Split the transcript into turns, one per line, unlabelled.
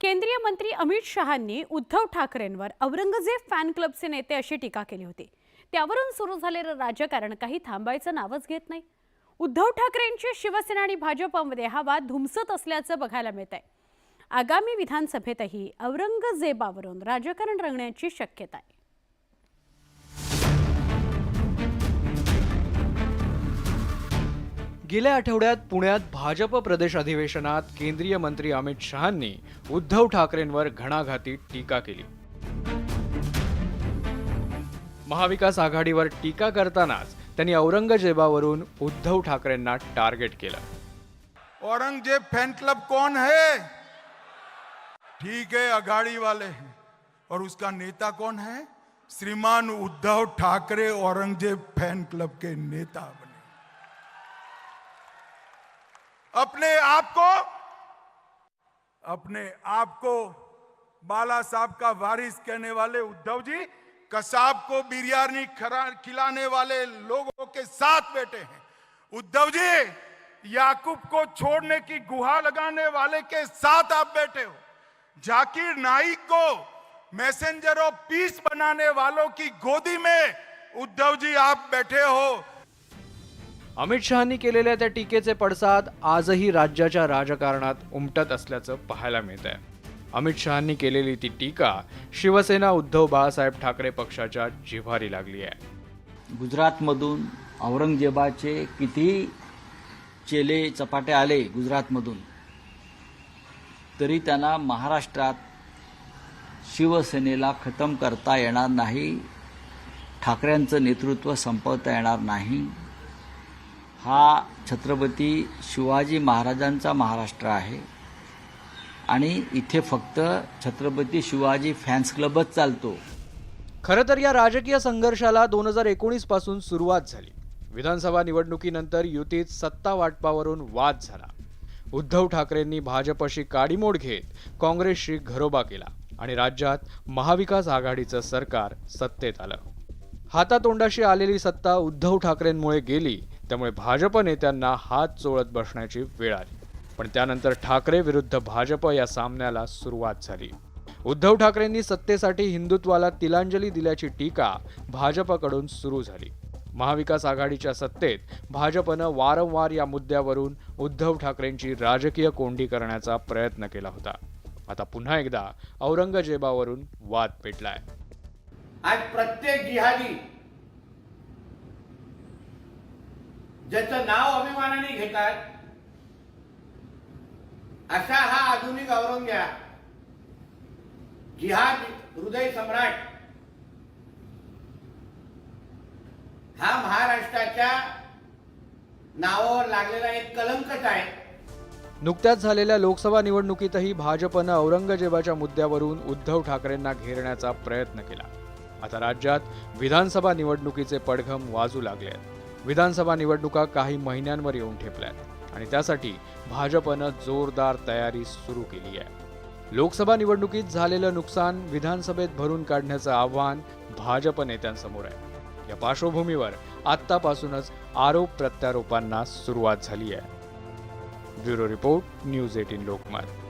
केंद्रीय मंत्री अमित शहांनी उद्धव ठाकरेंवर औरंगजेब फॅन क्लबचे नेते अशी टीका केली होती. त्यावरून सुरू झालेलं राजकारण काही थांबायचं नावच घेत नाही. उद्धव ठाकरेंची शिवसेना आणि भाजपमध्ये हा वाद धुमसत असल्याचं बघायला मिळत आहे आगामी विधानसभेतही औरंगजेबावरून राजकारण रंगण्याची शक्यता आहे.
गेल्या आठवड्यात पुण्यात भाजप प्रदेश अधिवेशनात केंद्रीय मंत्री अमित शहांनी उद्धव ठाकरेंवर घणाघाती टीका केली. महाविकास आघाडीवर टीका करतानाच त्यांनी औरंगजेबावरून उद्धव ठाकरेंना टार्गेट केलं.
औरंगजेब फॅन क्लब कौन है? ठीक है आघाडी वाले हैं। और उसका नेता कौन है? श्रीमान उद्धव ठाकरे औरंगजेब फैन क्लब के नेता अपने आप को, अपने आप को बाला साहब का वारिस कहने वाले उद्धव जी, कसाब को बिरयानी खिलाने वाले लोगों के साथ बैठे हैं। उद्धव जी, याकूब को छोड़ने की गुहा लगाने वाले के साथ आप बैठे हो। जाकिर नाइक को मैसेंजर ऑफ़ पीस बनाने वालों की गोदी में उद्धव जी आप बैठे हो।
अमित शहांनी केलेल्या त्या टीकेचे पडसाद आजही राज्याच्या राजकारणात उमटत असल्याचं पाहायला मिळत आहे अमित शहांनी केलेली ती टीका शिवसेना उद्धव बाळासाहेब ठाकरे पक्षाच्या जिव्हारी लागली आहे.
गुजरातमधून औरंगजेबाचे किती चेले चपाटे आले गुजरातमधून तरी त्यांना महाराष्ट्रात शिवसेनेला खतम करता येणार नाही ठाकरेंचं नेतृत्व संपवता येणार नाही हा छत्रपती शिवाजी महाराजांचा महाराष्ट्र आहे. आणि इथे फक्त छत्रपती शिवाजी फॅन्स क्लबच चालतो.
खरं तर या राजकीय संघर्षाला दोन हजार एकोणीसपासून सुरुवात झाली. विधानसभा निवडणुकीनंतर युतीत सत्ता वाटपावरून वाद झाला. उद्धव ठाकरेंनी भाजपशी काडीमोड घेत काँग्रेसशी घरोबा केला आणि राज्यात महाविकास आघाडीचं सरकार सत्तेत आलं. हातातोंडाशी आलेली सत्ता उद्धव ठाकरेंमुळे गेली त्यामुळे भाजप नेत्यांना हात चोळत बसण्याची वेळ आली. पण त्यानंतर ठाकरे विरुद्ध भाजप या सामन्याला सुरुवात झाली. उद्धव ठाकरेंनी सत्तेसाठी हिंदुत्वाला तिलांजली दिल्याची टीका भाजपकडून सुरू झाली. महाविकास आघाडीच्या सत्तेत भाजपनं वारंवार या मुद्द्यावरून उद्धव ठाकरेंची राजकीय कोंडी करण्याचा प्रयत्न केला होता. आता पुन्हा एकदा औरंगजेबावरून वाद पेटलाय.
आज प्रत्येक जिहादी ज्याचं नाव अभिमानाने घेतात असा हा आधुनिक औरंग्या जिहाद हृदय सम्राट हा महाराष्ट्राच्या नावावर लागलेला एक कलंकच आहे.
नुकत्याच झालेल्या लोकसभा निवडणुकीतही भाजपनं औरंगजेबाच्या मुद्द्यावरून उद्धव ठाकरेंना घेरण्याचा प्रयत्न केला. आता राज्यात विधानसभा निवडणुकीचे पडघम वाजू लागले आहेत. विधानसभा निवडणुका काही महिन्यांवर येऊन ठेपल्यात आणि त्यासाठी भाजपनं जोरदार तयारी सुरू केली आहे. लोकसभा निवडणुकीत झालेलं नुकसान विधानसभेत भरून काढण्याचं आव्हान भाजप नेत्यांसमोर आहे. या पार्श्वभूमीवर आत्तापासूनच आरोप प्रत्यारोपांना सुरुवात झाली आहे. Bureau report news eighteen Lokmat.